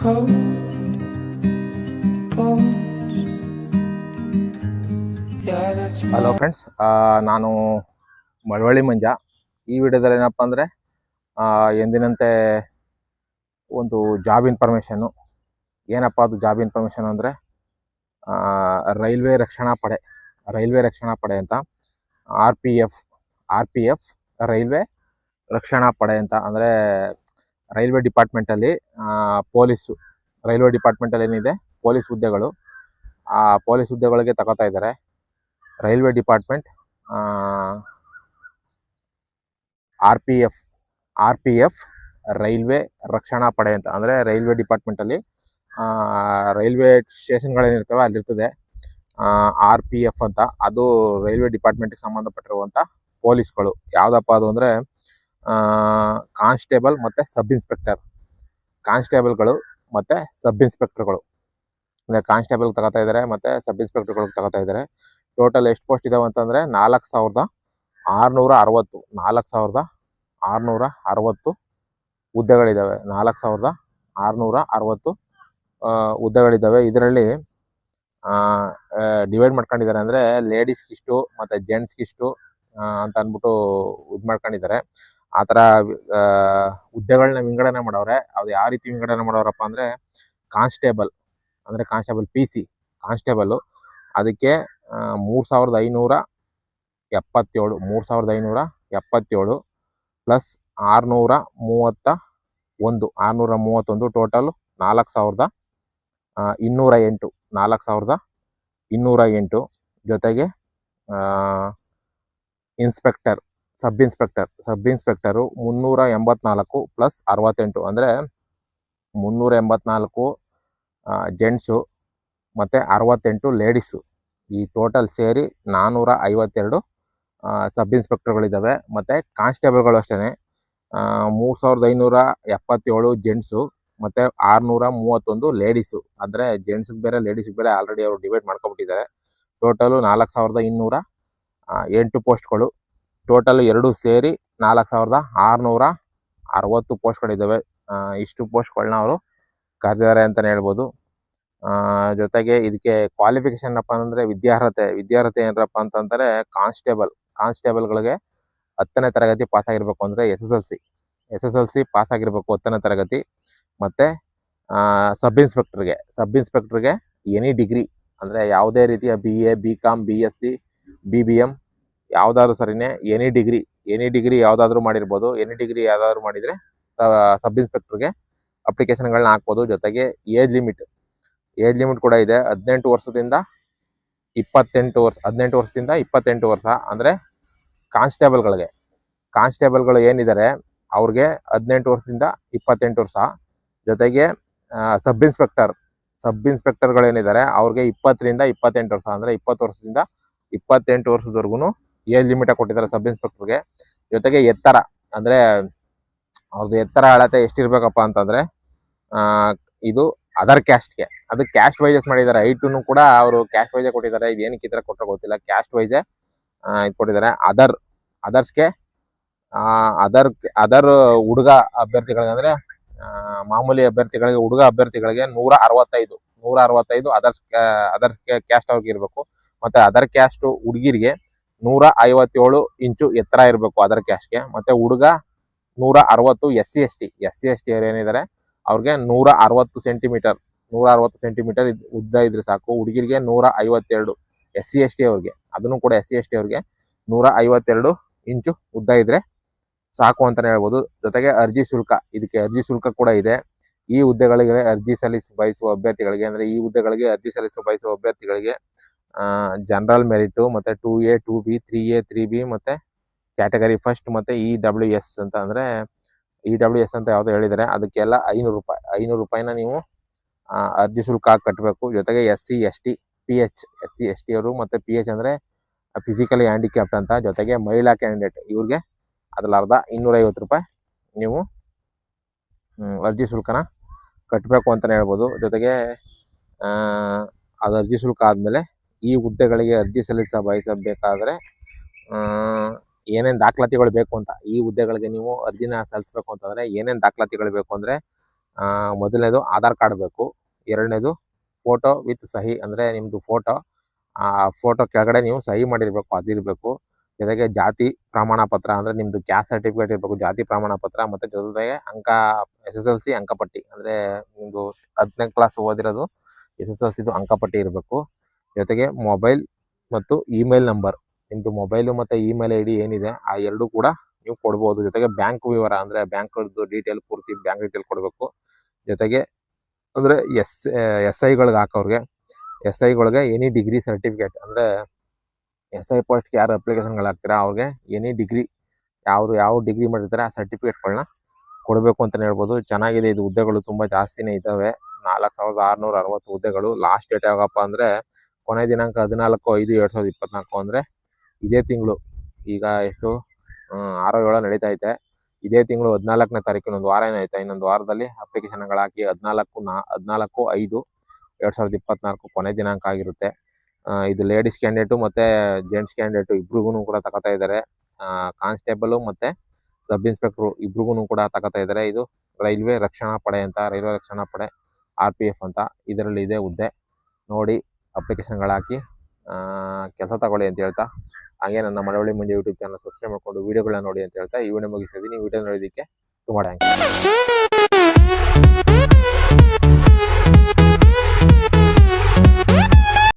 cold hello friends ನಾನು ಮಳವಳ್ಳಿ ಮಂಜ. ಈ ವಿಡಿಯೋದಲ್ಲಿ ಏನಪ್ಪ ಅಂದರೆ ಎಂದಿನಂತೆ ಒಂದು ಜಾಬ್ ಇನ್ಫಾರ್ಮೇಷನ್ನು ಏನಪ್ಪ ಅದು ಜಾಬ್ ಇನ್ಫಾರ್ಮೇಷನ್ ಅಂದರೆ ರೈಲ್ವೆ ರಕ್ಷಣಾ ಪಡೆ ರೈಲ್ವೆ ರಕ್ಷಣಾ ಪಡೆ ಅಂತ R P F R P F railway ರಕ್ಷಣಾ ಪಡೆ ಅಂತ. ಅಂದರೆ ರೈಲ್ವೆ ಡಿಪಾರ್ಟ್ಮೆಂಟಲ್ಲಿ ಪೊಲೀಸು, ರೈಲ್ವೆ ಡಿಪಾರ್ಟ್ಮೆಂಟಲ್ಲಿ ಏನಿದೆ, ಪೊಲೀಸ್ ಹುದ್ದೆಗಳು, ಆ ಪೊಲೀಸ್ ಹುದ್ದೆಗಳಿಗೆ ತಗೋತಾ ಇದ್ದಾರೆ. Railway department R P F, R P F railway ರಕ್ಷಣಾ ಪಡೆ ಅಂತ, ಅಂದರೆ ರೈಲ್ವೆ ಡಿಪಾರ್ಟ್ಮೆಂಟಲ್ಲಿ ರೈಲ್ವೆ ಸ್ಟೇಷನ್ಗಳೇನಿರ್ತವೆ ಅಲ್ಲಿರ್ತದೆ ಆರ್ ಪಿ ಎಫ್ ಅಂತ. ಅದು ರೈಲ್ವೆ ಡಿಪಾರ್ಟ್ಮೆಂಟ್ಗೆ ಸಂಬಂಧಪಟ್ಟಿರುವಂಥ ಪೊಲೀಸ್ಗಳು. ಯಾವುದಪ್ಪ ಅದು ಅಂದರೆ ಕಾನ್ಸ್ಟೇಬಲ್ ಮತ್ತು ಸಬ್ ಇನ್ಸ್ಪೆಕ್ಟರ್. ಕಾನ್ಸ್ಟೇಬಲ್ಗಳು ಮತ್ತು ಸಬ್ ಇನ್ಸ್ಪೆಕ್ಟರ್ಗಳು. ಅಂದರೆ ಕಾನ್ಸ್ಟೇಬಲ್ ತಗೋತಾ ಇದ್ದಾರೆ ಮತ್ತು ಸಬ್ ಇನ್ಸ್ಪೆಕ್ಟರ್ಗಳಿಗೆ ತಗೋತಾ ಇದ್ದಾರೆ ಟೋಟಲ್ ಎಷ್ಟು ಪೋಸ್ಟ್ ಇದಾವೆ ಅಂತಂದರೆ ನಾಲ್ಕು ಸಾವಿರದ ಆರುನೂರ ಅರವತ್ತು, ನಾಲ್ಕು ಸಾವಿರದ ಆರುನೂರ ಅರವತ್ತು ಹುದ್ದೆಗಳಿದ್ದಾವೆ ನಾಲ್ಕು ಸಾವಿರದ ಆರುನೂರ ಅರವತ್ತು ಹುದ್ದೆಗಳಿದ್ದಾವೆ ಇದರಲ್ಲಿ ಡಿವೈಡ್ ಮಾಡ್ಕೊಂಡಿದ್ದಾರೆ ಅಂದರೆ ಲೇಡೀಸ್ಗಿಷ್ಟು ಮತ್ತು ಜೆಂಟ್ಸ್ಗಿಷ್ಟು ಅಂತ ಅಂದ್ಬಿಟ್ಟು ಇದು ಮಾಡ್ಕೊಂಡಿದ್ದಾರೆ. ಆ ಥರ ಹುದ್ದೆಗಳನ್ನ ವಿಂಗಡಣೆ ಮಾಡವ್ರೆ. ಅದು ಯಾವ ರೀತಿ ವಿಂಗಡಣೆ ಮಾಡೋರಪ್ಪ ಅಂದರೆ, ಕಾನ್ಸ್ಟೇಬಲ್ ಅಂದರೆ ಕಾನ್ಸ್ಟೇಬಲ್ ಪಿ ಸಿ ಕಾನ್ಸ್ಟೇಬಲ್ ಅದಕ್ಕೆ ಮೂರು ಸಾವಿರದ ಐನೂರ ಎಪ್ಪತ್ತೇಳು, ಮೂರು ಸಾವಿರದ ಐನೂರ ಎಪ್ಪತ್ತೇಳು ಪ್ಲಸ್ ಆರುನೂರ ಮೂವತ್ತ ಒಂದು, ಆರುನೂರ ಮೂವತ್ತೊಂದು ಟೋಟಲ್ ನಾಲ್ಕು ಸಾವಿರದ ಇನ್ನೂರ ಎಂಟು, ನಾಲ್ಕು ಸಾವಿರದ ಇನ್ನೂರ ಎಂಟು ಜೊತೆಗೆ inspector sub inspector, sub inspector ಮುನ್ನೂರ ಎಂಬತ್ನಾಲ್ಕು ಪ್ಲಸ್ ಅರವತ್ತೆಂಟು. ಅಂದರೆ ಮುನ್ನೂರ ಎಂಬತ್ನಾಲ್ಕು ಜೆಂಟ್ಸು ಮತ್ತು ಅರವತ್ತೆಂಟು ಲೇಡೀಸು. ಈ ಟೋಟಲ್ ಸೇರಿ ನಾನ್ನೂರ ಐವತ್ತೆರಡು ಸಬ್ ಇನ್ಸ್ಪೆಕ್ಟರ್ಗಳಿದ್ದಾವೆ ಮತ್ತು ಕಾನ್ಸ್ಟೇಬಲ್ಗಳು ಅಷ್ಟೇ ಮೂರು ಸಾವಿರದ ಐನೂರ ಎಪ್ಪತ್ತೇಳು ಜೆಂಟ್ಸು ಮತ್ತು ಆರುನೂರ ಮೂವತ್ತೊಂದು ಲೇಡೀಸು. ಅಂದರೆ ಜೆಂಟ್ಸ್ಗೆ ಬೇರೆ, ಲೇಡೀಸ್ಗೆ ಬೇರೆ ಆಲ್ರೆಡಿ ಅವರು ಡಿವೈಡ್ ಮಾಡ್ಕೊಬಿಟ್ಟಿದ್ದಾರೆ. ಟೋಟಲು ನಾಲ್ಕು ಸಾವಿರದ ಇನ್ನೂರ ಎಂಟು ಪೋಸ್ಟ್ಗಳು. ಟೋಟಲ್ ಎರಡು ಸೇರಿ ನಾಲ್ಕು ಸಾವಿರದ ಆರುನೂರ ಅರವತ್ತು ಪೋಸ್ಟ್ಗಳಿದ್ದಾವೆ ಇಷ್ಟು ಪೋಸ್ಟ್ಗಳನ್ನ ಅವರು ಕರೆದಿದ್ದಾರೆ ಅಂತಲೇ ಹೇಳ್ಬೋದು. ಜೊತೆಗೆ ಇದಕ್ಕೆ ಕ್ವಾಲಿಫಿಕೇಶನ್ ಏನಪ್ಪ ಅಂದರೆ ವಿದ್ಯಾರ್ಹತೆ. ವಿದ್ಯಾರ್ಹತೆ ಏನಪ್ಪ ಅಂತಂದರೆ ಕಾನ್ಸ್ಟೇಬಲ್ ಕಾನ್ಸ್ಟೇಬಲ್ಗಳಿಗೆ ಹತ್ತನೇ ತರಗತಿ ಪಾಸ್ ಆಗಿರಬೇಕು ಅಂದರೆ S S L C S S L C pass ಆಗಿರಬೇಕು ಹತ್ತನೇ ತರಗತಿ. ಮತ್ತು ಸಬ್ ಇನ್ಸ್ಪೆಕ್ಟ್ರಿಗೆ ಸಬ್ ಇನ್ಸ್ಪೆಕ್ಟ್ರಿಗೆ ಎನಿ ಡಿಗ್ರಿ ಅಂದರೆ ಯಾವುದೇ ರೀತಿಯ B A B com B S C B B M ಯಾವುದಾದ್ರು ಸರಿನೇ ಎನಿ ಡಿಗ್ರಿ ಎನಿ ಡಿಗ್ರಿ ಯಾವ್ದಾದ್ರು ಮಾಡಿರ್ಬೋದು. ಎನಿ ಡಿಗ್ರಿ ಯಾವ್ದಾದ್ರು ಮಾಡಿದ್ರೆ ಸಬ್ ಇನ್ಸ್ಪೆಕ್ಟರ್ಗೆ ಅಪ್ಲಿಕೇಶನ್ಗಳನ್ನ ಹಾಕ್ಬೋದು. ಜೊತೆಗೆ ಏಜ್ ಲಿಮಿಟ್ ಏಜ್ ಲಿಮಿಟ್ ಕೂಡ ಇದೆ. ಹದಿನೆಂಟು ವರ್ಷದಿಂದ ಇಪ್ಪತ್ತೆಂಟು ವರ್ಷ, ಹದಿನೆಂಟು ವರ್ಷದಿಂದ ಇಪ್ಪತ್ತೆಂಟು ವರ್ಷ. ಅಂದರೆ ಕಾನ್ಸ್ಟೇಬಲ್ಗಳಿಗೆ ಕಾನ್ಸ್ಟೇಬಲ್ಗಳು ಏನಿದ್ದಾರೆ ಅವ್ರಿಗೆ ಹದಿನೆಂಟು ವರ್ಷದಿಂದ ಇಪ್ಪತ್ತೆಂಟು ವರ್ಷ. ಜೊತೆಗೆ ಸಬ್ ಇನ್ಸ್ಪೆಕ್ಟರ್ ಸಬ್ ಇನ್ಸ್ಪೆಕ್ಟರ್ಗಳೇನಿದ್ದಾರೆ ಅವ್ರಿಗೆ ಇಪ್ಪತ್ತರಿಂದ ಇಪ್ಪತ್ತೆಂಟು ವರ್ಷ. ಅಂದರೆ ಇಪ್ಪತ್ತು ವರ್ಷದಿಂದ ಇಪ್ಪತ್ತೆಂಟು ವರ್ಷದವರೆಗೂ ಏಜ್ ಲಿಮಿಟ ಕೊಟ್ಟಿದ್ದಾರೆ ಸಬ್ ಇನ್ಸ್ಪೆಕ್ಟರ್ಗೆ ಜೊತೆಗೆ ಎತ್ತರ. ಅಂದರೆ ಅವ್ರದ್ದು ಎತ್ತರ ಅಳತೆ ಎಷ್ಟಿರ್ಬೇಕಪ್ಪ ಅಂತಂದರೆ ಇದು ಅದರ್ ಕ್ಯಾಸ್ಟ್ಗೆ ಅದು ಕ್ಯಾಸ್ಟ್ ವೈಸಸ್ ಮಾಡಿದ್ದಾರೆ. ಐಟುನು ಕೂಡ ಅವರು ಕ್ಯಾಸ್ಟ್ ವೈಸೇ ಕೊಟ್ಟಿದ್ದಾರೆ. ಇದು ಈ ಥರ ಕೊಟ್ಟರೆ ಗೊತ್ತಿಲ್ಲ. ಕ್ಯಾಸ್ಟ್ ವೈಸೇ ಇದು ಕೊಟ್ಟಿದ್ದಾರೆ. ಅದರ್ ಅದರ್ಸ್ಗೆ ಅದರ್ ಅದರ್ ಹುಡುಗ ಅಭ್ಯರ್ಥಿಗಳಿಗೆ ಅಂದರೆ ಮಾಮೂಲಿ ಅಭ್ಯರ್ಥಿಗಳಿಗೆ, ಹುಡುಗ ಅಭ್ಯರ್ಥಿಗಳಿಗೆ ನೂರ ಅರವತ್ತೈದು ನೂರ ಅರವತ್ತೈದು ಅದರ್ಸ್ ಅದರ್ ಕ್ಯಾಸ್ಟ್ ಅವ್ರಿಗೆ ಇರಬೇಕು. ಮತ್ತು ಅದರ್ ಕ್ಯಾಸ್ಟ್ ಹುಡುಗಿರಿಗೆ ನೂರ ಐವತ್ತೇಳು ಇಂಚು ಎತ್ತರ ಇರಬೇಕು ಅದರ್ ಕ್ಯಾಶ್ಗೆ ಮತ್ತೆ ಹುಡುಗ ನೂರ ಅರವತ್ತು S C S T. S C S T ಅವ್ರು ಏನಿದ್ದಾರೆ ಅವ್ರಿಗೆ ನೂರ ಅರವತ್ತು ಸೆಂಟಿಮೀಟರ್ ನೂರ ಅರವತ್ತು ಸೆಂಟಿಮೀಟರ್ ಉದ್ದ ಇದ್ರೆ ಸಾಕು. ಹುಡುಗಿರಿಗೆ ನೂರ ಐವತ್ತೆರಡು ಎಸ್ ಸಿ ಎಸ್ ಟಿ ಅವ್ರಿಗೆ. ಅದನ್ನು ಕೂಡ ಎಸ್ ಸಿ ಎಸ್ ಟಿ ಅವ್ರಿಗೆ ನೂರ ಐವತ್ತೆರಡು ಇಂಚು ಉದ್ದ ಇದ್ರೆ ಸಾಕು ಅಂತಾನೆ ಹೇಳ್ಬೋದು. ಜೊತೆಗೆ ಅರ್ಜಿ ಶುಲ್ಕ, ಇದಕ್ಕೆ ಅರ್ಜಿ ಶುಲ್ಕ ಕೂಡ ಇದೆ. ಈ ಹುದ್ದೆಗಳಿಗೆ ಅರ್ಜಿ ಸಲ್ಲಿಸಿ ಬಯಸುವ ಅಭ್ಯರ್ಥಿಗಳಿಗೆ, ಅಂದ್ರೆ ಈ ಹುದ್ದೆಗಳಿಗೆ ಅರ್ಜಿ ಸಲ್ಲಿಸ ಬಯಸುವ ಅಭ್ಯರ್ಥಿಗಳಿಗೆ ಜನರಲ್ ಮೆರಿಟು ಮತ್ತೆ two A two B three A three B ಮತ್ತೆ ಕ್ಯಾಟಗರಿ ಫಸ್ಟ್ ಮತ್ತೆ ಇ ಡಬ್ಲ್ಯೂ ಎಸ್ ಅಂತ ಅಂದರೆ ಇ ಡಬ್ಲ್ಯೂ ಎಸ್ ಅಂತ ಯಾವುದೋ ಹೇಳಿದರೆ. ಅದಕ್ಕೆಲ್ಲ ಐನೂರು ರೂಪಾಯಿ. ಐನೂರು ರೂಪಾಯಿನ ನೀವು ಅರ್ಜಿ ಶುಲ್ಕ ಕಟ್ಟಬೇಕು ಜೊತೆಗೆ S C S T P H S C S T ಅವರು ಮತ್ತೆ ಪಿ ಎಚ್ ಅಂದರೆ ಫಿಸಿಕಲಿ ಹ್ಯಾಂಡಿಕ್ಯಾಪ್ಟ್ ಅಂತ. ಜೊತೆಗೆ ಮಹಿಳಾ ಕ್ಯಾಂಡಿಡೇಟ್ ಇವ್ರಿಗೆ ಅದ್ರಲ್ಲಿ ಅರ್ಧ ಇನ್ನೂರೈವತ್ತು ರೂಪಾಯಿ ನೀವು ಅರ್ಜಿ ಶುಲ್ಕನ ಕಟ್ಟಬೇಕು ಅಂತಲೇ ಹೇಳ್ಬೋದು. ಜೊತೆಗೆ ಅದು ಅರ್ಜಿ ಶುಲ್ಕ ಆದಮೇಲೆ ಈ ಹುದ್ದೆಗಳಿಗೆ ಅರ್ಜಿ ಸಲ್ಲಿಸ ಬಯಸಬೇಕಾದ್ರೆ ಏನೇನು ದಾಖಲಾತಿಗಳು ಬೇಕು ಅಂತ, ಈ ಹುದ್ದೆಗಳಿಗೆ ನೀವು ಅರ್ಜಿನ ಸಲ್ಲಿಸಬೇಕು ಅಂತಂದರೆ ಏನೇನು ದಾಖಲಾತಿಗಳು ಬೇಕು ಅಂದರೆ ಮೊದಲನೇದು ಆಧಾರ್ ಕಾರ್ಡ್ ಬೇಕು, ಎರಡನೇದು ಫೋಟೋ ವಿತ್ ಸಹಿ ಅಂದರೆ ನಿಮ್ಮದು ಫೋಟೋ, ಆ, ಫೋಟೋ ಕೆಳಗಡೆ ನೀವು ಸಹಿ ಮಾಡಿರಬೇಕು ಅದಿರಬೇಕು ಜೊತೆಗೆ ಜಾತಿ ಪ್ರಮಾಣ ಪತ್ರ ಅಂದರೆ ನಿಮ್ಮದು ಕ್ಯಾಸ್ಟ್ ಸರ್ಟಿಫಿಕೇಟ್ ಇರಬೇಕು, ಜಾತಿ ಪ್ರಮಾಣ ಪತ್ರ ಮತ್ತು ಜೊತೆಗೆ ಅಂಕ, ಎಸ್ ಎಸ್ ಎಲ್ ಸಿ ಅಂಕಪಟ್ಟಿ ಅಂದರೆ ನಿಮ್ಮದು ಹತ್ತನೇ ಕ್ಲಾಸ್ ಓದಿರೋದು, ಎಸ್ ಎಸ್ ಎಲ್ ಸಿದು ಅಂಕಪಟ್ಟಿ ಇರಬೇಕು. ಜೊತೆಗೆ ಮೊಬೈಲ್ ಮತ್ತು ಇಮೇಲ್ ನಂಬರ್. ನಿಮ್ದು ಮೊಬೈಲು ಮತ್ತು ಇಮೇಲ್ ಐ ಡಿ ಏನಿದೆ, ಆ ಎರಡೂ ಕೂಡ ನೀವು ಕೊಡ್ಬೋದು. ಜೊತೆಗೆ ಬ್ಯಾಂಕ್ ವಿವರ ಅಂದರೆ ಬ್ಯಾಂಕ್ದು ಡೀಟೇಲ್ ಪೂರ್ತಿ ಬ್ಯಾಂಕ್ ಡೀಟೇಲ್ ಕೊಡಬೇಕು. ಜೊತೆಗೆ ಅಂದರೆ ಎಸ್ ಎಸ್ ಐಗಳಿಗೆ ಹಾಕೋರಿಗೆ ಎಸ್ ಐಗಳಿಗೆ ಎನಿ ಡಿಗ್ರಿ ಸರ್ಟಿಫಿಕೇಟ್ ಅಂದರೆ ಎಸ್ ಐ ಪೋಸ್ಟ್ಗೆ ಯಾರು ಅಪ್ಲಿಕೇಶನ್ಗಳು ಹಾಕ್ತೀರಾ, ಅವ್ರಿಗೆ ಎನಿ ಡಿಗ್ರಿ ಯಾರು ಯಾವ ಡಿಗ್ರಿ ಮಾಡಿರ್ತಾರೆ ಆ ಸರ್ಟಿಫಿಕೇಟ್ಗಳನ್ನ ಕೊಡಬೇಕು ಅಂತಲೇ ಹೇಳ್ಬೋದು. ಚೆನ್ನಾಗಿದೆ, ಇದು ಹುದ್ದೆಗಳು ತುಂಬ ಜಾಸ್ತಿನೇ ಇದ್ದಾವೆ. ನಾಲ್ಕು ಸಾವಿರದ ಆರುನೂರ ಅರವತ್ತು ಹುದ್ದೆಗಳು. ಲಾಸ್ಟ್ ಡೇಟ್ ಯಾವಾಗಪ್ಪ ಅಂದರೆ ಕೊನೆ ದಿನಾಂಕ ಹದಿನಾಲ್ಕು, ಐದು, ಎರಡು ಸಾವಿರದ ಇಪ್ಪತ್ನಾಲ್ಕು ಅಂದರೆ ಇದೇ ತಿಂಗಳು. ಈಗ ಎಷ್ಟು? ಆರೋ ಏಳು ನಡೀತಾ ಐತೆ ಇದೇ ತಿಂಗಳು ಹದಿನಾಲ್ಕನೇ ತಾರೀಕು ಇನ್ನೊಂದು ವಾರ ಏನಾಯ್ತು? ಇನ್ನೊಂದು ವಾರದಲ್ಲಿ ಅಪ್ಲಿಕೇಶನ್ಗಳು ಹಾಕಿ ಹದಿನಾಲ್ಕು ನಾ ಹದಿನಾಲ್ಕು, ಐದು, ಎರಡು ಸಾವಿರದ ಇಪ್ಪತ್ನಾಲ್ಕು ಕೊನೆ ದಿನಾಂಕ ಆಗಿರುತ್ತೆ. ಇದು ಲೇಡೀಸ್ ಕ್ಯಾಂಡಿಡೇಟು ಮತ್ತು ಜೆಂಟ್ಸ್ ಕ್ಯಾಂಡಿಡೇಟು ಇಬ್ರಿಗೂ ಕೂಡ ತಗೋತಾ ಇದ್ದಾರೆ ಕಾನ್ಸ್ಟೇಬಲು ಮತ್ತು ಸಬ್ ಇನ್ಸ್ಪೆಕ್ಟ್ರು ಇಬ್ರಿಗೂ ಕೂಡ ತಗೋತಾ ಇದ್ದಾರೆ ಇದು ರೈಲ್ವೆ ರಕ್ಷಣಾ ಪಡೆ ಅಂತ, ರೈಲ್ವೆ ರಕ್ಷಣಾ ಪಡೆ ಆರ್ ಪಿ ಎಫ್ ಅಂತ. ಇದರಲ್ಲಿ ಇದೆ ಹುದ್ದೆ. ನೋಡಿ ಅಪ್ಲಿಕೇಶನ್ಗಳು ಹಾಕಿ ಕೆಲಸ ತಗೊಳ್ಳಿ ಅಂತ ಹೇಳ್ತಾ, ಹಾಗೆ ನನ್ನ ಮಳವಳ್ಳಿ ಮುಂಜೆ ಯೂಟ್ಯೂಬ್ ಚಾನಲ್ ಸಬ್ಸ್ಕ್ರೈಬ್ ಮಾಡ್ಕೊಂಡು ವೀಡಿಯೋಗಳನ್ನ ನೋಡಿ ಅಂತ ಹೇಳ್ತಾ, ಈ ವಿಡಿಯೋ ಮುಗಿಸ್ತಿದ್ದೀನಿ ವಿಡಿಯೋ ನೋಡೋದಕ್ಕೆ ತುಂಬ ಥ್ಯಾಂಕ್ಸ್